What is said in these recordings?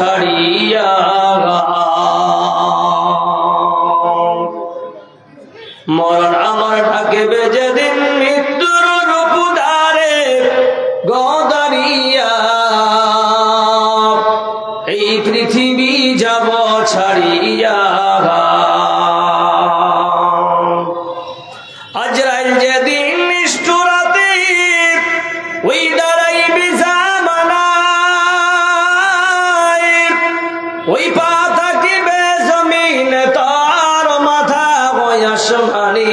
ছাড়িয়া মরণ আমার ডাকে যেদিন ওই পা থাকিবে জমিন, তার মাথা বয়াসমানি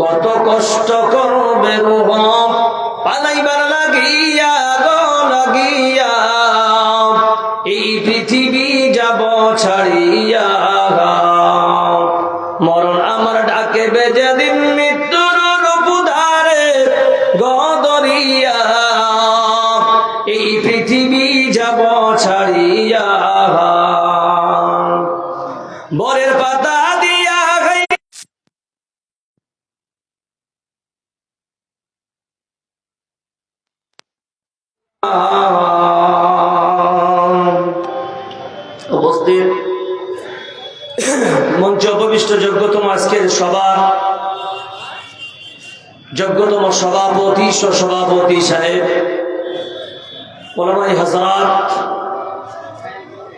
কত কষ্ট করবে পালাইবার লাগিয়া গো, লাগিয়া। এই পৃথিবী যাব ছাড়িয়া মরণ আমার ডাকে বেজে দিন মৃত্যুর রূপধারে গদরিয়া। এই পৃথিবী ছাড়িয়া বরের পাতা দিয়া উপস্থিত। মঞ্চ উপবিষ্ট যোগ্যতম আজকের সভা যোগ্যতম সভাপতি সভাপতি সাহেব হজরাত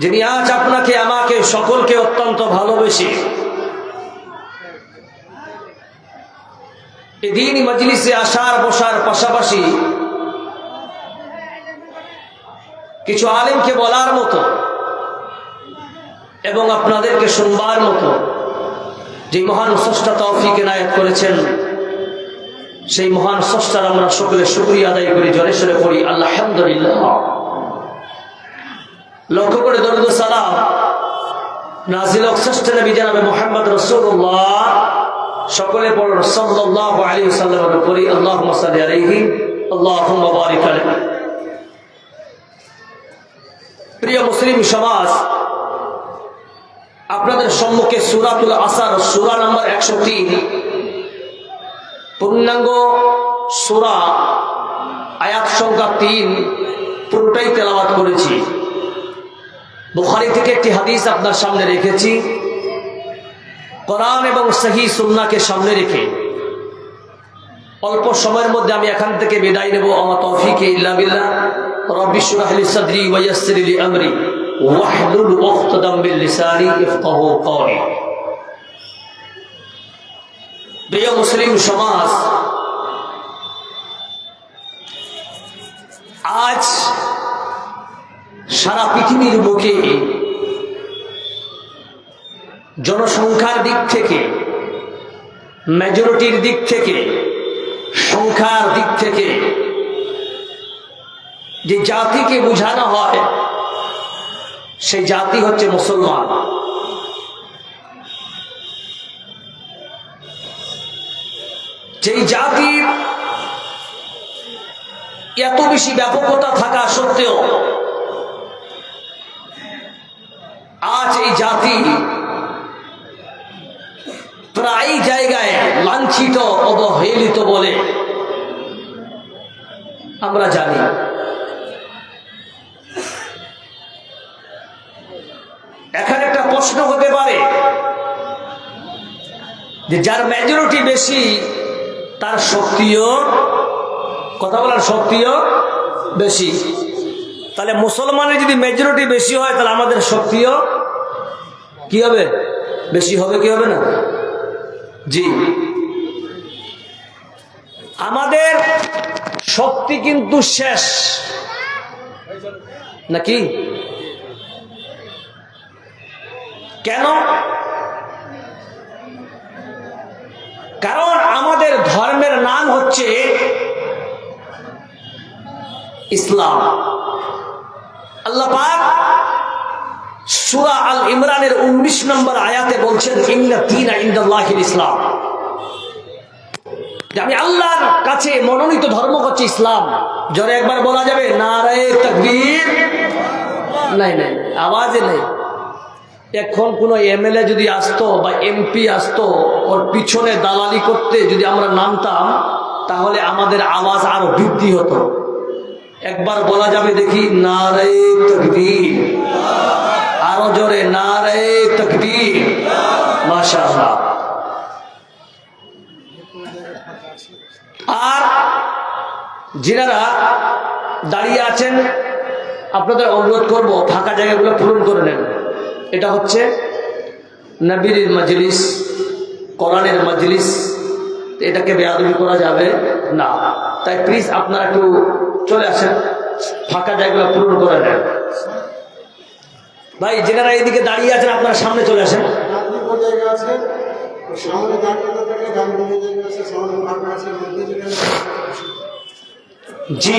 যিনি আজ আপনাকে, আমাকে, সকলকে অত্যন্ত ভালোবেসে এদিন মজলিসে আসার, বসার পাশাপাশি কিছু আলেমকে বলার মতো এবং আপনাদেরকে শুনবার মতো যে মহান স্রষ্টা তৌফিক এনায়ত করেছেন, সেই মহান স্রষ্টার আমরা সকলে শুক্রিয়া আদায় করি, জলে সরে পড়ি। আল্লাহ আলহামদুলিল্লাহ। লক্ষ্য করে দরুদ সালাম। নাজিল শ্রেষ্ঠ নবী মোহাম্মদ রসুল্লাহ সকলে পড় সাল্লাহ আলী সাল্লাম করি আল্লাহ মসালি আলহি আল্লাহ বারিক আলাইহি। প্রিয় মুসলিম সমাজ, আপনাদের সম্মুখে সুরাতুল আসার সুরা নাম্বার একশো তিন। পূর্ণাঙ্গ সুরা, আয়াত সংখ্যা তিন, পুরোটাই তেলাবাত করেছি। বুখারি থেকে একটি হাদিস আপনার সামনে রেখেছি। কোরআন এবং সহি সুন্নাকে সামনে রেখে অল্প সময়ের মধ্যে আমি এখান থেকে বিদায় নেব। আমার তৌফিকে ইল্লা বিল্লাহ। রব্বি শুরাহ লি সাদরি ওয়া আমরি। ওয়াহলুল উকতাদাম লিসানি ইফকাহু কওলি। প্রিয় মুসলিম সমাজ, আজ সারা পৃথিবীর বুকে জনসংখ্যার দিক থেকে মেজরিটির দিক থেকে, সংখ্যার দিক থেকে যে জাতিকে বোঝানো হয়, সেই জাতি হচ্ছে মুসলমান। যেই জাতির এত বেশি ব্যাপকতা থাকা সত্ত্বেও আজ এই জাতি প্রায় জায়গায় লাঞ্ছিত, অবহেলিত বলে আমরা জানি। এখানে একটা প্রশ্ন হতে পারে যে যার মেজরিটি বেশি, তার শক্তিও, কথা বলার শক্তিও বেশি। তাহলে মুসলমানের যদি মেজরিটি বেশি হয়, তাহলে আমাদের শক্তিও কি হবে? বেশি হবে কি হবে না? জি। আমাদের শক্তি কিন্তু শেষ। নাকি? কেন? কারণ আমাদের ধর্মের নাম হচ্ছে ইসলাম। আল্লাহ সুরা আল ইমরানের উনিশ নম্বর আয়াতে বলছেন ইসলাম। আমি আল্লাহর কাছে মনোনীত ধর্ম হচ্ছে ইসলাম। জোরে একবার বলা যাবে নারে তকবীর? নাই নাই, আওয়াজে নেই। এখন কোন এমএলএ যদি আসতো বা এমপি আসতো, ওর পিছনে দালালি করতে যদি আমরা নামতাম, তাহলে আমাদের আওয়াজ আরও বৃদ্ধি হতো। একবার বলা যাবে দেখি নারে তকবীর। আরও জোরে, নারে তকবীর। মাশাআল্লাহ। আর যিনারা দাঁড়িয়ে আছেন, আপনাদের অনুরোধ করব, ফাঁকা জায়গাগুলো পূরণ করে নেন। এটা হচ্ছে নবীর মজলিস, কোরআনের মজলিস। এটাকে বেয়াদবি করা যাবে না। তাই প্লিজ আপনারা একটু চলে আসেন, ফাঁকা জায়গাগুলো পূরণ করে নেন। ভাই যেনারা এদিকে দাঁড়িয়ে আছেন আপনারা সামনে চলে আসেন। আছে আছে আছে জি।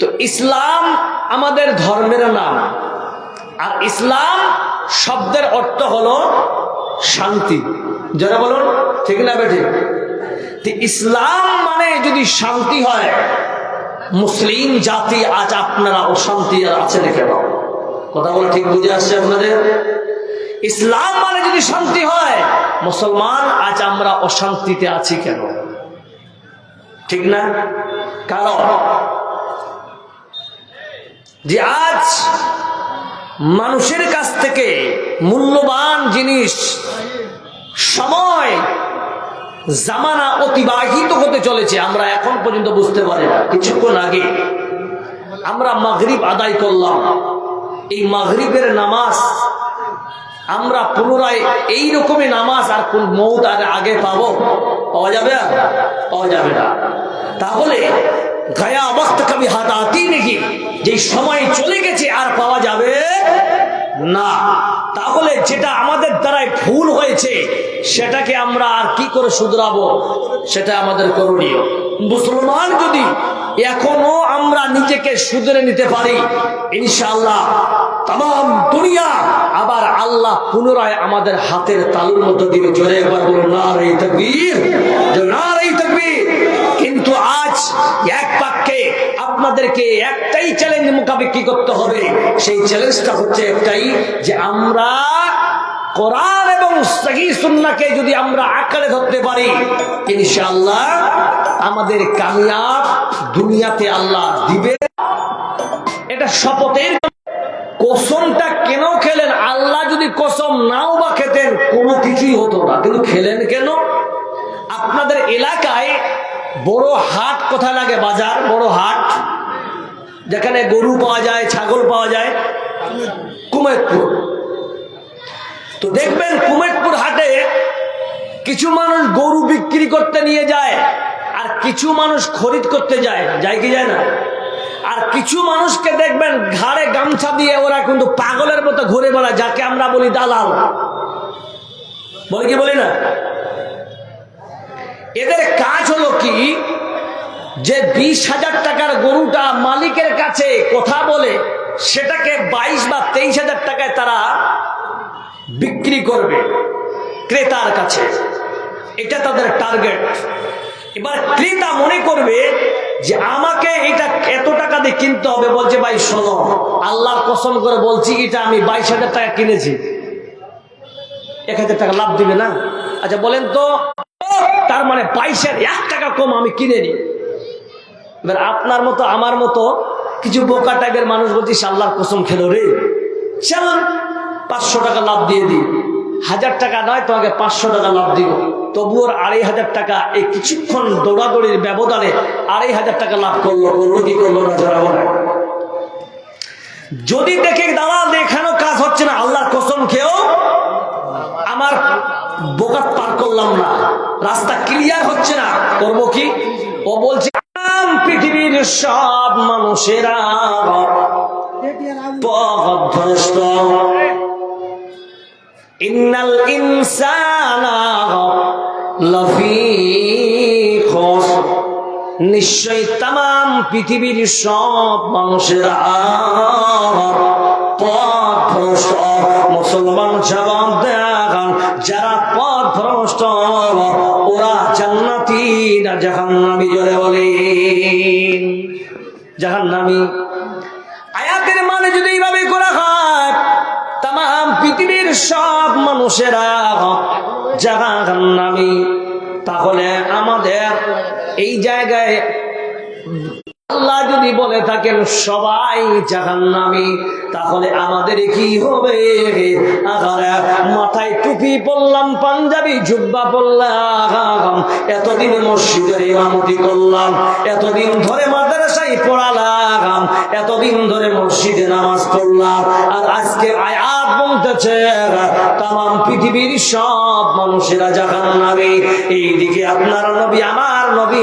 তো ইসলাম আমাদের ধর্মের নাম আর ইসলাম শব্দের অর্থ হলো শান্তি। যারা বলুন ঠিক না বেঠিক তো ইসলাম মানে যদি শান্তি হয় মুসলিম জাতি আজ আপনারা অশান্তি আর আছেন কেন কথা বলে ঠিক বুঝে আসছে আপনাদের? ইসলাম মানে যদি শান্তি হয়, মুসলমান, আজ আমরা অশান্তিতে আছি কেন? ঠিক না? কারণ যে আজ মানুষের কাছ থেকে মূল্যবান জিনিস, সময়, জামানা অতিবাহিত হতে চলেছে, আমরা এখন পর্যন্ত বুঝতে পারি না। কিছুক্ষণ আগে আমরা মাগরিব আদায় করলাম। এই মাগরিবের নামাজ আমরা পুনরায় এই রকমই নামাজ আর কোন মৌত আর আগে পাবো পাওয়া যাবে? পাওয়া যাবে না তাহলে গায়া বক্ত কবি হাত আতি নাকি যে সময় চলে গেছে আর পাওয়া যাবে না। তাহলে যেটা আমাদের দ্বারাই ভুল হয়েছে, সেটাকে আমরা আর কি করে শুধরাবো? সেটা আমাদের করণীয়। মুসলমান যদি এখনও আমরা নিজেকে শুধরে নিতে পারি, ইনশাআল্লাহ তাম দুনিয়া আবার আল্লাহ পুনরায় আমাদের হাতের তালুর মধ্যে দিবে জোরে একবার বলুন না রে তকবীর। না রে তকবীর। কিন্তু আজ এক বাক্যে আপনাদেরকে একটাই চ্যালেঞ্জ মোকাবিকি করতে হবে। সেই চ্যালেঞ্জটা হচ্ছে একটাই যে আমরা কোরআন এবং সহি সুন্নাকে যদি আমরা আকারে ধরতে পারি, ইনশাআল্লাহ আমাদের কামিয়াব দুনিয়াতে আল্লাহ দিবে। এটা শপথের কসমটা কেন খেলেন? আল্লাহ যদি কসম নাও বা খেতেন, কোনো কিছুই হতো না। কিন্তু খেলেন কেন? আপনাদের এলাকায় বড় হাট কোথায় লাগে বাজার? বড় হাট। যেখানে গরু পাওয়া যায়, ছাগল পাওয়া যায়। কুমেদপুর। তো দেখবেন কুমেদপুর হাটে কিছু মানুষ গরু বিক্রি করতে নিয়ে যায় আর কিছু মানুষ খরিদ করতে যায়। যায় কি যায় না? আর কিছু মানুষকে দেখবেন ঘাড়ে গামছা দিয়ে ওরা কিন্তু পাগলের মতো ঘুরে বেড়ায়, যাকে আমরা বলি দালাল। বলি কি বলি না? এদের কাজ হলো কি? যে বিশ হাজার টাকার গরুটা মালিকের কাছে কথা বলে, সেটাকে বাইশ বা তেইশ হাজার টাকায় তারা বিক্রি করবে ক্রেতার কাছে। এটা তাদের টার্গেট এবার ক্রেতা মনে করবে যে আমাকে এটা এত টাকা দিয়ে কিনতে হবে, বলছে, ভাই, শোনো, আল্লাহর কসম করে বলছি, এটা আমি বাইশ হাজার টাকা কিনেছি। এক হাজার টাকা লাভ দিবে না? আচ্ছা বলেন তো তার মানে বাইশের এক টাকা কম আমি কিনে নি এবার আপনার মতো, আমার মতো কিছু বোকা টাইপের মানুষ বলছি আল্লাহর কসম খেলো রে। চল, পাঁচশো টাকা লাভ দিয়ে দিই। হাজার টাকা নয়, তোমাকে পাঁচশো টাকা লাভ দিব। তবু ওর আড়াই হাজার টাকা এই কিছুক্ষণ দৌড়াদৌড়ির ব্যবধানে আড়াই হাজার টাকা লাভ করল করল কি করল না বলে যদি দেখে দালাল দেখানো কাজ হচ্ছে না, আল্লাহর কসম খেয়েও আমার বোকাত পার করলাম না। রাস্তা ক্লিয়ার হচ্ছে না। করব কি? ও বলছে পৃথিবীর সব মানুষেরা ইন্নাল ইনসানা লফি নিশ্চয় তাম পৃথিবীর সব মানুষেরা মুসলমান জবাব পথ ভ্রষ্ট ওরা জান্নাতি না জাহান্নামী জোরে বলেন। জাহান্নামী। আয়াতের মানে যদি এইভাবে করা হয় তাম পৃথিবীর সব মানুষেরা জাহান্নামী। তাহলে আমাদের এই জায়গায় আল্লাহ যদি বলে থাকেন, সবাই জাহান্নামী, তাহলে আমাদের কি হবে? মাথায় টুপি পরলাম, পাঞ্জাবি জুব্বা পরলাম, এতদিন মসজিদের ইমামতি করলাম, এতদিন ধরে মাদ্রাসায় পড়ালাম, এতদিন ধরে মসজিদে নামাজ পড়লাম, আর আজকে আয়াত বলতেছে তাম পৃথিবীর সব মানুষেরা জাহান্নামী। এইদিকে আপনার নবী, আমার নবী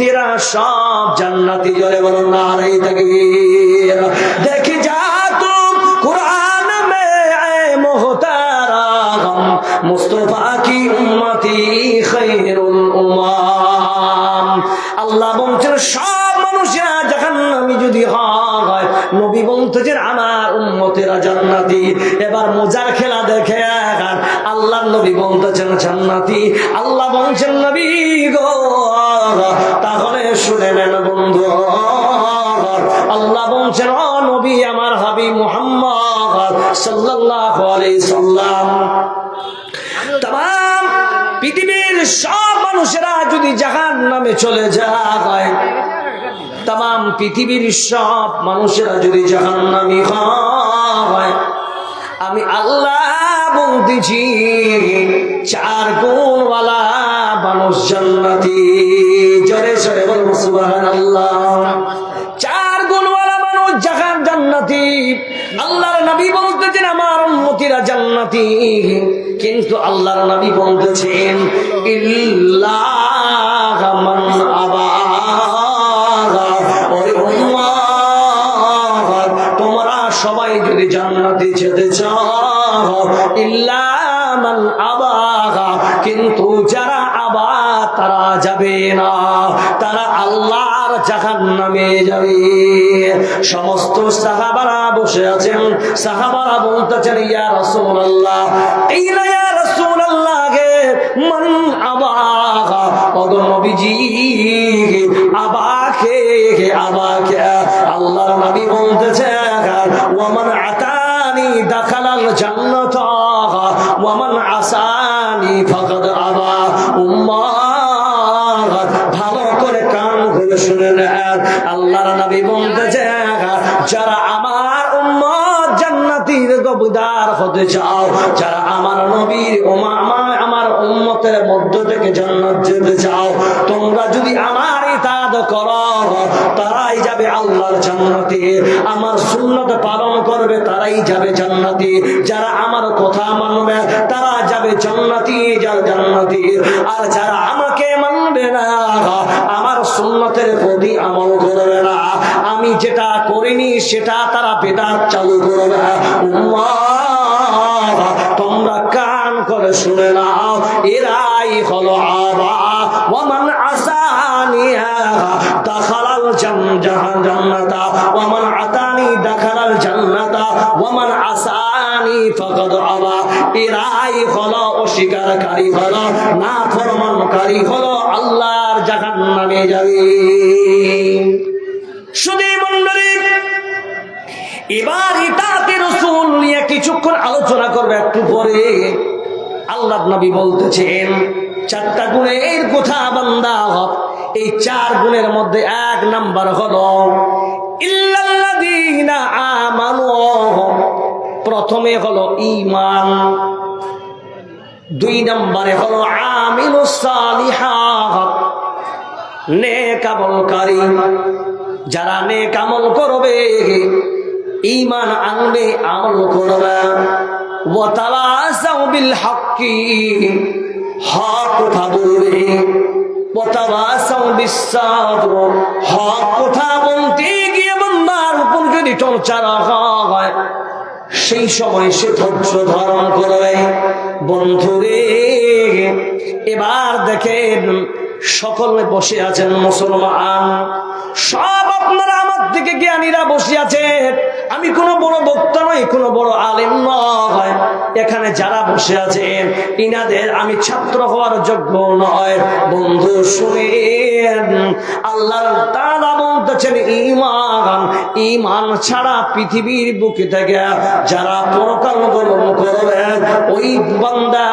উম্মতিরা সব জান্নাতি জলে বলো নারাই থাকে দেখি যা তুম কুরআন মে আয়ে মোহতারাম মুস্তফা কি উম্মতি খৈরুল উমাম। আল্লাহ বলছেন, সব মানুষেরা জাহান্নামী যদি হয় নবী বলতেছেন, আমার উম্মতেরা জান্নাতি। এবার মজার খেলা দেখে আল্লাহ নবী বলতেছেন, জান্নাতি। আল্লাহ বলছেন, নবী গো নেন বন্ধু, আল্লাহ বলছেন নবী, আমার হাবি মুহাম্মদ সাল্লাল্লাহু আলাইহি সাল্লাম। তাম, পৃথিবীর সব মানুষেরা যদি জাহান নামে চলে যায়, তাম, পৃথিবীর সব মানুষেরা যদি জাহান নামি হয়, আমি আল্লাহ বলতেছি, চার গুণওয়ালা মানুষ জান্নাতি। কিন্তু আল্লাহর নবী বলতেছেন ইল্লাহ তারা যাবে না। তারা আল্লাহর জাহান নামে যাবে। সমস্ত সাহাবারা বসে আছেন। সাহাবারা বলতেছেন, ইয়া রাসূলুল্লাহ এই না রাসূলুল্লাহ গে মান আবাগা ওগো নবীজি আবাকে আসানি ফাকাদ আবা করে খুলে শুনে নেন আল্লাহর নবী বলতেছে যারা আমার উম্মত জান্নাতীর গবদার হতে চাও, যারা আমার নবীর ওমা আমার উম্মতের মধ্য থেকে জান্নাত যেতে চাও, তোমরা যদি আমার ইতাদ করো, তারাই যাবে আল্লাহর জান্নাতে। আমার সুন্নত পালন করবে, তারাই যাবে জান্নাতে। যারা আমার কথা মানবে, তারা যাবে জান্নাতি, যার জান্নাতি। আর যারা আমাকে মানবে না সুন্নতের প্রতি আমল করবে না। আমি যেটা করিনি, সেটা তারা বেদাত চালু করবে। তোমরা কান করে শুনে নাও, এরাই হলো আবা। ওমান আসানিয়া দাখালাল জান্নাতা ওমান আতানি, দাখালাল জান্নাতা। ওমান আসানি, ফাকাদ আবা। এরাই হলো অস্বীকারী হলো না ফরমানকারী হলো জাহান্নামে যাবে শুধু মন্ডলী এবার ইতাতে রসুল নিয়ে কিছুক্ষণ আলোচনা করবে একটু পরে। আল্লাহ নবী বলতেছেন, চারটা গুণের কথা বান্দা, এই চার গুণের মধ্যে এক নাম্বার হলো আমানু প্রথমে হলো ইমান দুই নম্বরে হলো আমিলুস সালিহাত নেক যারা নেক আমল করবে ইমান আনবে, আমল করবে। ওয়াতাওয়াসাউ বিল হাক্কি। হক কথা বলবে। হক কথা গিয়ে যদি টর্চার হয়, সেই সময় সে ধৈর্য ধারণ করবে। বন্ধুরে, এবার দেখেন সকলে বসে আছেন মুসলমান। সব আপনারা আমার থেকে জ্ঞানীরা বসে আছেন। আমি কোনো বড় বক্তা নই, কোনো বড় আলেম নয়। এখানে যারা বসে আছেন, ইনাদের আমি ছাত্র হওয়ার যোগ্য নয়। বন্ধু, শুনেন, আল্লাহ তারা বলতেছেন ইমান ইমান ছাড়া পৃথিবীর বুকে থেকে যারা পরকাল গমন করবেন ওই বান্দা